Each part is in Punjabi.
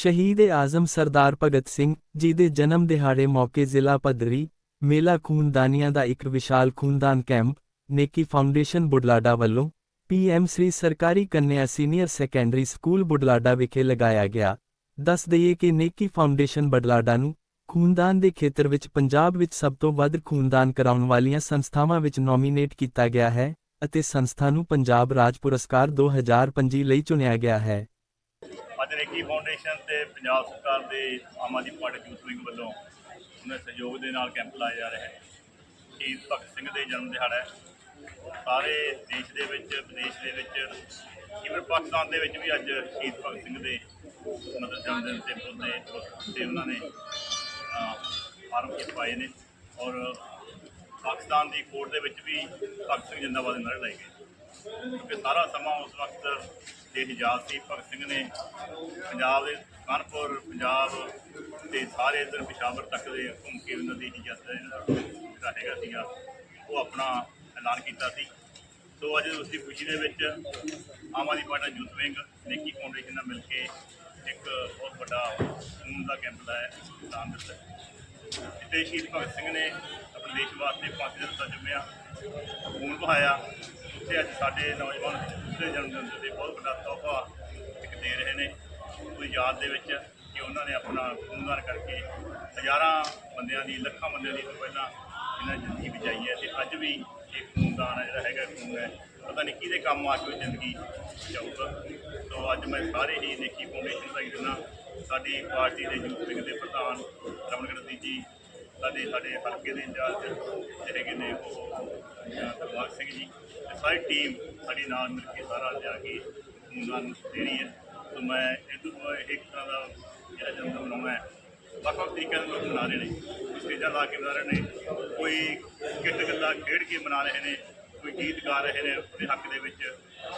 ਸ਼ਹੀਦ ਆਜ਼ਮ ਸਰਦਾਰ ਭਗਤ ਸਿੰਘ ਜੀ ਦੇ ਜਨਮ ਦਿਹਾੜੇ ਮੌਕੇ ਜ਼ਿਲ੍ਹਾ ਪੱਧਰੀ ਮੇਲਾ ਖੂਨਦਾਨੀਆਂ ਦਾ ਇੱਕ ਵਿਸ਼ਾਲ ਖੂਨਦਾਨ ਕੈਂਪ, ਨੇਕੀ ਫਾਊਂਡੇਸ਼ਨ ਬੁਢਲਾਡਾ ਵੱਲੋਂ ਪੀਐਮ ਸ੍ਰੀ ਸਰਕਾਰੀ ਕੰਨਿਆ ਸੀਨੀਅਰ ਸੈਕੰਡਰੀ ਸਕੂਲ ਬੁਢਲਾਡਾ ਵਿਖੇ ਲਗਾਇਆ ਗਿਆ। ਦੱਸ ਦਈਏ ਕਿ ਨੇਕੀ ਫਾਊਂਡੇਸ਼ਨ ਬੁਢਲਾਡਾ ਨੂੰ ਖੂਨਦਾਨ ਦੇ ਖੇਤਰ ਵਿੱਚ ਪੰਜਾਬ ਵਿੱਚ ਸਭ ਤੋਂ ਵੱਧ ਖੂਨਦਾਨ ਕਰਾਉਣ ਵਾਲੀਆਂ ਸੰਸਥਾਵਾਂ ਵਿੱਚ ਨੋਮੀਨੇਟ ਕੀਤਾ ਗਿਆ ਹੈ ਅਤੇ ਸੰਸਥਾ ਨੂੰ ਪੰਜਾਬ ਰਾਜ ਪੁਰਸਕਾਰ 2025 ਲਈ ਚੁਣਿਆ ਗਿਆ ਹੈ। ਅੱਜ ਫਾਊਂਡੇਸ਼ਨ ਤੇ ਪੰਜਾਬ ਸਰਕਾਰ ਦੇ Aam Aadmi party youth wing ਵੱਲੋਂ ਉਹਨਾਂ ਸਹਿਯੋਗ ਦੇ ਨਾਲ ਕੈਂਪ ਲਾਇਆ ਜਾ ਰਿਹਾ ਹੈ ਸ਼ਹੀਦ ਭਗਤ ਸਿੰਘ ਦੇ ਜਨਮ ਦਿਹਾੜਾ ਸਾਰੇ ਦੇਸ਼ ਦੇ ਵਿੱਚ, ਵਿਦੇਸ਼ ਦੇ ਵਿੱਚ ਇਵਨ ਪਾਕਿਸਤਾਨ ਦੇ ਵਿੱਚ ਵੀ ਅੱਜ ਸ਼ਹੀਦ ਭਗਤ ਸਿੰਘ ਦੇ ਮਤਲਬ ਜਨਮ ਦਿਨ ਤੇ ਪੁੱਤੇ ਤੇ ਉਹਨਾਂ ਨੇ ਫਾਰਮ ਕੇ ਪਾਏ ਨੇ ਔਰ ਪਾਕਿਸਤਾਨ ਦੀ ਕੋਰਟ ਦੇ ਵਿੱਚ ਵੀ ਭਗਤ ਸਿੰਘ ਜਿੰਦਾਬਾਦ ਦੇ ਨਾਅਰੇ ਲਾਏ ਗਏ। ਕਿਉਂਕਿ ਸਾਰਾ ਸਮਾਂ ਉਸ ਵਕਤ ਦੇ ਆਜ਼ਾਦ ਸੀ ਭਗਤ ਸਿੰਘ ਨੇ ਪੰਜਾਬ ਦੇ ਕਾਨਪੁਰ, ਪੰਜਾਬ ਤੇ ਸਾਰੇ ਇਧਰ ਪਿਸ਼ਾਵਰ ਤੱਕ ਦੇ ਘੁੰਮ ਕੇ ਉਹਨਾਂ ਦੀ ਇਜਾਜ਼ਤ ਜਿਹੜਾ ਹੈਗਾ ਸੀਗਾ, ਉਹ ਆਪਣਾ ਐਲਾਨ ਕੀਤਾ ਸੀ। ਸੋ ਅੱਜ ਉਸ ਦੀ ਖੁਸ਼ੀ ਦੇ ਵਿੱਚ ਆਮ ਆਦਮੀ ਪਾਰਟੀ ਦਾ ਯੂਥ ਵਿੰਗ ਨੇਕੀ ਫਾਊਂਡੇਸ਼ਨ ਨਾਲ ਮਿਲ ਕੇ ਇੱਕ ਬਹੁਤ ਵੱਡਾ ਖੂਨ ਦਾ ਕੈਂਪ ਲਾਇਆ, ਐਲਾਨ ਦਿੱਤਾ। ਜਿੱਤੇ ਸ਼ਹੀਦ ਭਗਤ ਸਿੰਘ ਨੇ ਆਪਣੇ ਦੇਸ਼ ਵਾਸਤੇ ਫਾਂਸੀ ਦਾ ਰਸਾ ਚੁੰਮਿਆ ਖੂਨ ਵਹਾਇਆ। ਉੱਥੇ ਅੱਜ ਸਾਡੇ ਨੌਜਵਾਨ ਉਸਦੇ ਜਨਮ ਦਿਨ ਤੇ ਬਹੁਤ ਵੱਡਾ ਤੋਹਫਾ ਇੱਕ ਦੇ ਰਹੇ ਨੇ। ਉਹਦੀ ਯਾਦ ਦੇ ਵਿੱਚ ਕਿ ਉਹਨਾਂ ਨੇ ਆਪਣਾ ਖੂਨਦਾਨ ਕਰਕੇ ਹਜ਼ਾਰਾਂ ਬੰਦਿਆਂ ਦੀ, ਲੱਖਾਂ ਬੰਦਿਆਂ ਦੀ ਤੋਂ ਪਹਿਲਾਂ ਇਹਨਾਂ ਜ਼ਿੰਦਗੀ ਬਚਾਈ ਹੈ ਤੇ ਅੱਜ ਵੀ ਇਹ ਖੂਨਦਾਨ ਹੈ ਜਿਹੜਾ ਹੈਗਾ ਖੂਨ ਹੈ। ਪਤਾ ਨਹੀਂ ਕਿਹਦੇ ਕੰਮ ਆ ਕੇ ਜ਼ਿੰਦਗੀ ਜਾਊਗਾ ਸੋ ਅੱਜ ਮੈਂ ਸਾਰੇ ਹੀ ਨੇਕੀ ਫਾਊਂਡੇਸ਼ਨ ਦਾ ਦਿੰਦਾ ਸਾਡੀ ਪਾਰਟੀ ਦੇ ਯੂਥ ਵਿੰਗ ਦੇ ਪ੍ਰਧਾਨ ਰਮਨ ਗੜਦੀ ਜੀ ਸਾਡੇ ਸਾਡੇ ਹਲਕੇ ਦੇ ਇੰਚਾਰਜ ਜਿਹੜੇ ਹੈਗੇ ਨੇ ਉਹ ਦਰਬਾਰ ਸਿੰਘ ਜੀ ਤੇ ਸਾਰੀ ਟੀਮ ਸਾਡੀ ਨਾਲ ਮਿਲ ਕੇ ਸਾਰਾ ਲਿਆ ਕੇ ਖੂਨਦਾਨ ਦੇ ਰਹੀ ਹੈ। ਸੋ ਮੈਂ ਇਹ ਤੋਂ ਇੱਕ ਤਰ੍ਹਾਂ ਦਾ ਜਿਹੜਾ ਜਨਮ ਦਿਨ ਮਨਾਉਣਾ ਹੈ ਵੱਖ ਵੱਖ ਤਰੀਕਿਆਂ ਨਾਲ ਲੋਕ ਮਨਾ ਰਹੇ ਨੇ। ਸਟੇਜਾਂ ਲਾ ਕੇ ਮਨਾ ਰਹੇ ਨੇ। ਕੋਈ ਕਿੱਟ ਗੱਲਾਂ ਖੇਡ ਕੇ ਮਨਾ ਰਹੇ ਨੇ, ਕੋਈ ਗੀਤ ਗਾ ਰਹੇ ਨੇ ਆਪਣੇ ਹੱਕ ਦੇ ਵਿੱਚ।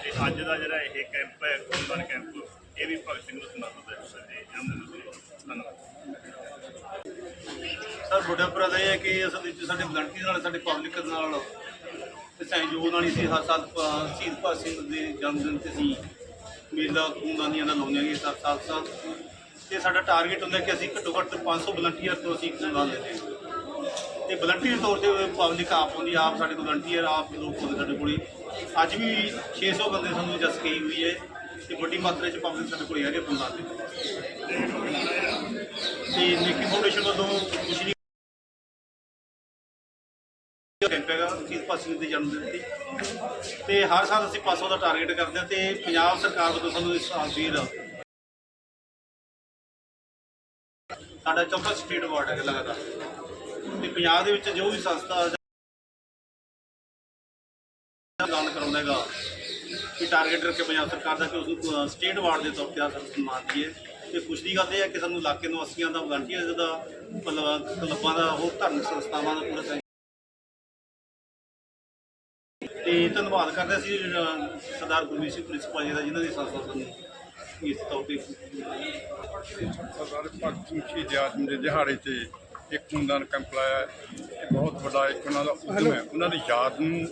ਤੇ ਅੱਜ ਦਾ ਜਿਹੜਾ ਇਹ ਕੈਂਪ ਹੈ ਖੂਨਦਾਨ ਕੈਂਪ ਇਹ ਵੀ ਭਗਤ ਸਿੰਘ ਨੂੰ ਸਮਰਪਿਤ ਹੈ। ਸਾਡੇ ਜਨਮ ਦਿਨ ਸਰ ਵੱਡਾ ਦਾ ਇਹ ਹੈ ਕਿ ਅਸਲ ਵਿੱਚ ਸਾਡੇ ਵਲੰਟੀਅਰ ਨਾਲ, ਸਾਡੇ ਪਬਲਿਕ ਨਾਲ ਤੇ ਸਹਿਯੋਗ ਨਾਲ ਹੀ ਸੀ, ਹਰ ਸਾਲ ਸ਼ਹੀਦ ਭਗਤ ਸਿੰਘ ਦੇ ਜਨਮ ਦਿਨ ਤੇ ਅਸੀਂ ਮੇਲਾ ਖੂਨਦਾਨੀਆਂ ਦਾ ਲਾਉਂਦੇ ਹਾਂ ਸਰ ਸਾਲ ਸਾਲ। ਤੇ ਸਾਡਾ ਟਾਰਗੇਟ ਹੁੰਦਾ ਕਿ ਅਸੀਂ ਘੱਟੋ ਘੱਟ 500 ਵਲੰਟੀਅਰ ਤੋਂ ਅਸੀਂ ਖੂਨਦਾਨ ਲੈਂਦੇ ਹਾਂ। ਤੇ ਵਲੰਟੀਅਰ ਤੌਰ ਤੇ ਪਬਲਿਕ ਆਪ ਆਉਂਦੀ, ਆਪ ਸਾਡੇ ਕੋਲ ਵਲੰਟੀਅਰ ਆਪ ਲੋਕ ਹੁੰਦੇ ਸਾਡੇ ਕੋਲੇ। ਅੱਜ ਵੀ 600 ਬੰਦੇ ਸਾਨੂੰ ਜਸ ਗਈ ਹੋਈ ਹੈ ਤੇ ਵੱਡੀ ਮਾਤਰਾ 'ਚ ਪਬਲਿਕ ਸਾਡੇ ਕੋਲ ਹੈਗੇ ਖੂਨਦਾਨ ਦੇ। ਹੈਗਾ ਸ਼ਹੀਦ ਦੇ ਜਨਮ ਦਿਨ ਤੇ ਤੇ ਹਰ ਸਾਲ ਅਸੀਂ ਪਾਸੋਂ ਦਾ ਟਾਰਗੇਟ ਕਰਦੇ ਹਾਂ ਤੇ ਪੰਜਾਬ ਸਰਕਾਰ ਵੱਲੋਂ ਸਾਨੂੰ ਇਸ ਸਾਲ ਵੀ ਸਾਡਾ ਚੌਥਾ ਸਟੇਟ ਅਵਾਰਡ ਹੈ ਲਗਾਤਾਰ। ਤੇ ਪੰਜਾਬ ਦੇ ਵਿੱਚ ਜੋ ਵੀ ਸੰਸਥਾ ਐਲਾਨ ਕਰਾਉਂਦਾ ਹੈਗਾ ਕਿ ਟਾਰਗੇਟ ਰੱਖੇ ਪੰਜਾਬ ਸਰਕਾਰ ਦਾ ਕਿ ਉਸ ਨੂੰ ਸਟੇਟ ਅਵਾਰਡ ਦੇ ਤੌਰ ਤੇ ਆ ਸਾਨੂੰ ਸਨਮਾਨ ਦਈਏ। ਤੇ ਖੁਸ਼ੀ ਦੀ ਗੱਲ ਇਹ ਹੈ ਕਿ ਸਾਨੂੰ ਇਲਾਕੇ ਨਿਵਾਸੀਆਂ ਦਾ ਵਲੰਟੀਅਰਸ ਦਾ ਮਤਲਬ, ਕਲੱਬਾਂ ਦਾ ਹੋਰ ਧਾਰਮਿਕ ਸੰਸਥਾਵਾਂ ਦਾ ਪੂਰਾ ਤੇ ਧੰਨਵਾਦ ਕਰਦੇ ਸੀ ਸਰਦਾਰ ਗੁਰਮੀਤ ਸਿੰਘ ਪ੍ਰਿੰਸੀਪਲ ਜੀ ਦਾ, ਜਿਨ੍ਹਾਂ ਦੀ ਸੰਸਥਾ ਸਾਨੂੰ ਇਸ ਤੌਰ ਤੇ ਸਰਦਾਰ ਭਗਤ ਸਿੰਘ ਸ਼ਹੀਦ ਆਜ਼ਮ ਦੇ ਦਿਹਾੜੇ ਤੇ ਇੱਕ ਖੂਨਦਾਨ ਕੈਂਪ ਲਾਇਆ ਇਹ ਬਹੁਤ ਵੱਡਾ ਇੱਕ ਉਹਨਾਂ ਦਾ ਉਦਮ ਹੈ। ਉਹਨਾਂ ਦੀ ਯਾਦ ਨੂੰ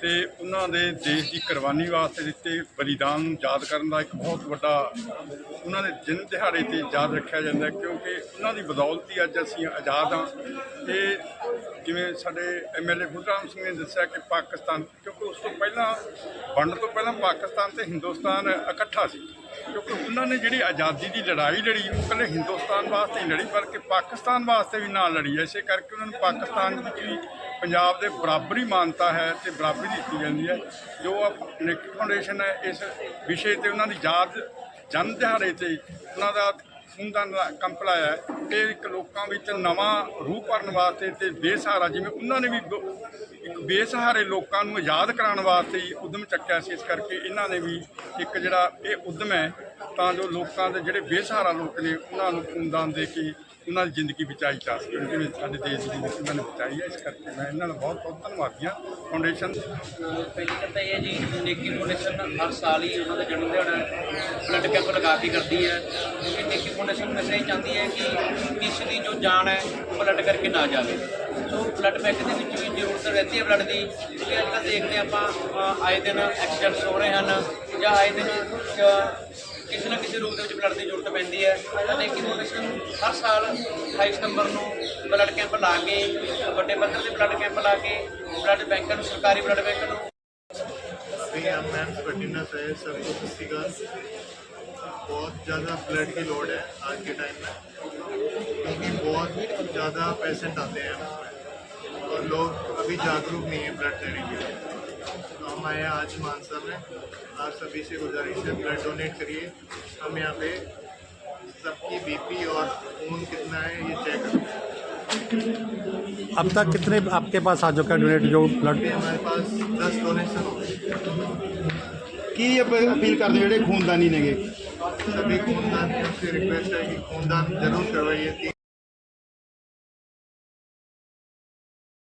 ਤੇ ਉਹਨਾਂ ਦੇ ਦੇਸ਼ ਦੀ ਕੁਰਬਾਨੀ ਵਾਸਤੇ ਦਿੱਤੇ ਬਲੀਦਾਨ ਨੂੰ ਯਾਦ ਕਰਨ ਦਾ ਇੱਕ ਬਹੁਤ ਵੱਡਾ ਉਹਨਾਂ ਦੇ ਦਿਨ ਦਿਹਾੜੇ ਤੇ ਯਾਦ ਰੱਖਿਆ ਜਾਂਦਾ ਕਿਉਂਕਿ ਉਹਨਾਂ ਦੀ ਬਦੌਲਤ ਹੀ ਅੱਜ ਅਸੀਂ ਆਜ਼ਾਦ ਹਾਂ। ਤੇ ਜਿਵੇਂ ਸਾਡੇ ਐਮਐਲਏ ਗੁਰਰਾਮ ਸਿੰਘ ਨੇ ਦੱਸਿਆ ਕਿ ਪਾਕਿਸਤਾਨ, ਕਿਉਂਕਿ ਉਸ ਤੋਂ ਪਹਿਲਾਂ, ਵੰਡ ਤੋਂ ਪਹਿਲਾਂ ਪਾਕਿਸਤਾਨ ਤੇ ਹਿੰਦੁਸਤਾਨ ਇਕੱਠਾ ਸੀ। ਕਿਉਂਕਿ ਉਹਨਾਂ ਨੇ ਜਿਹੜੀ ਆਜ਼ਾਦੀ ਦੀ ਲੜਾਈ ਲੜੀ, ਉਹ ਇਕੱਲੇ ਹਿੰਦੁਸਤਾਨ ਵਾਸਤੇ ਹੀ ਲੜੀ, ਬਲਕਿ ਪਾਕਿਸਤਾਨ ਵਾਸਤੇ ਵੀ ਨਾਲ ਲੜੀ ਹੈ। ਇਸੇ ਕਰਕੇ ਉਹਨਾਂ ਨੂੰ ਪਾਕਿਸਤਾਨ ਵਿੱਚ ਵੀ ਪੰਜਾਬ ਦੇ ਬਰਾਬਰੀ ਮਾਨਤਾ ਹੈ ਤੇ ਬਰਾਬਰੀ ਦਿੱਤੀ ਜਾਂਦੀ ਹੈ। ਜੋ ਨਿਕ ਫਾਊਂਡੇਸ਼ਨ ਹੈ, ਇਸ ਵਿਸ਼ੇ ਤੇ ਉਹਨਾਂ ਦੀ ਯਾਦ ਜਨ ਦਿਹਾੜੇ ਤੇ ਉਹਨਾਂ ਦਾ ਖੂਨਦਾਨ ਦਾ ਕੰਪ ਲਾਇਆ ਹੈ ਤੇ ਇੱਕ ਲੋਕਾਂ ਵਿੱਚ ਨਵਾਂ ਰੂਹ ਭਰਨ ਵਾਸਤੇ ਤੇ ਬੇਸਹਾਰਾ, ਜਿਵੇਂ ਉਹਨਾਂ ਨੇ ਵੀ ਦੋ- ਇੱਕ ਬੇਸਹਾਰੇ ਲੋਕਾਂ ਨੂੰ ਆਜ਼ਾਦ ਕਰਾਉਣ ਵਾਸਤੇ ਹੀ ਉਦਮ ਚੱਕਿਆ ਸੀ, ਇਸ ਕਰਕੇ ਇਹਨਾਂ ਨੇ ਵੀ ਇੱਕ ਜਿਹੜਾ ਇਹ ਉਦਮ ਹੈ, ਤਾਂ ਜੋ ਲੋਕਾਂ ਦੇ ਜਿਹੜੇ ਬੇਸਹਾਰਾ ਲੋਕ ਨੇ, ਉਹਨਾਂ ਨੂੰ ਖੂਨਦਾਨ ਦੇ ਕੇ ਉਹਨਾਂ ਦੀ ਜ਼ਿੰਦਗੀ ਬਚਾਈ ਜਾ ਸਕੇ ਜਿਵੇਂ ਸਾਡੇ ਦੇਸ਼ ਦੀ ਜ਼ਿੰਦਗੀ ਉਹਨਾਂ ਨੇ ਬਚਾਈ ਹੈ, ਇਸ ਕਰਕੇ ਮੈਂ ਇਹਨਾਂ ਦਾ ਬਹੁਤ ਬਹੁਤ ਧੰਨਵਾਦੀ ਹਾਂ। ਫਾਊਂਡੇਸ਼ਨ ਪਹਿਲੀ ਗੱਲ ਤਾਂ ਇਹ ਹੈ ਜੀ ਨੇਕੀ ਫਾਊਂਡੇਸ਼ਨ ਹਰ ਸਾਲ ਹੀ ਉਹਨਾਂ ਦਾ ਜਨਮ ਦਿਹਾੜਾ ਬਲੱਡ ਕੈਂਪ ਲਗਾ ਕੇ ਕਰਦੀ ਹੈ। ਕਿਉਂਕਿ ਨੇਕੀ ਫਾਊਂਡੇਸ਼ਨ ਹਮੇਸ਼ਾ ਹੀ ਚਾਹੁੰਦੀ ਹੈ ਕਿ ਕਿਸੇ ਦੀ ਜੋ ਜਾਨ ਹੈ ਬਲੱਡ ਕਰਕੇ ਨਾ ਜਾਵੇ। ਸੋ ਬਲੱਡ ਬੈਂਕ ਦੇ ਵਿੱਚ ਵੀ ਜ਼ਰੂਰਤ ਰਹਿੰਦੀ ਹੈ ਬਲੱਡ ਦੀ। ਕਿਉਂਕਿ ਅੱਜ ਕੱਲ੍ਹ ਦੇਖਦੇ ਹਾਂ ਆਪਾਂ ਆਏ ਦਿਨ ਐਕਸੀਡੈਂਟਸ ਹੋ ਰਹੇ ਹਨ ਜਾਂ ਆਏ ਦਿਨ ਕਿਸੇ ਨਾ ਕਿਸੇ ਰੂਪ ਦੇ ਵਿੱਚ ਬਲੱਡ ਦੀ ਜ਼ਰੂਰਤ ਪੈਂਦੀ ਹੈ ਤਾਂ ਨੇਕੀ ਫਾਊਂਡੇਸ਼ਨ ਹਰ ਸਾਲ 28 ਸਤੰਬਰ ਨੂੰ ਬਲੱਡ ਕੈਂਪ ਲਾ ਕੇ ਵੱਡੇ ਪੱਧਰ ਤੇ ਬਲੱਡ ਕੈਂਪ ਲਾ ਕੇ ਬਲੱਡ ਬੈਂਕਾਂ ਨੂੰ ਸਰਕਾਰੀ ਬਲੱਡ ਬੈਂਕਾਂ ਨੂੰ अभी हम मैम स्पटिनस है सबको किसी का बहुत ज़्यादा ब्लड की लोड है आज के टाइम में क्योंकि बहुत ज़्यादा पेशेंट आते हैं उसमें और लोग अभी जागरूक नहीं है ब्लड देने के लिए तो आए हैं आज मानसा में। आप सभी से गुजारिश है ब्लड डोनेट करिए। हम यहाँ पे सबकी बीपी और खून कितना है ये चेक करते हैं अब तक कितने आपके पास आ चुका डोनेट जो ब्लड हमारे पास दस डोनेशन हो गए। की ये अपील कर दो खूनदानी ने सभी खूनदान से रिक्वेस्ट है कि खूनदान ज़रूर करवाइए।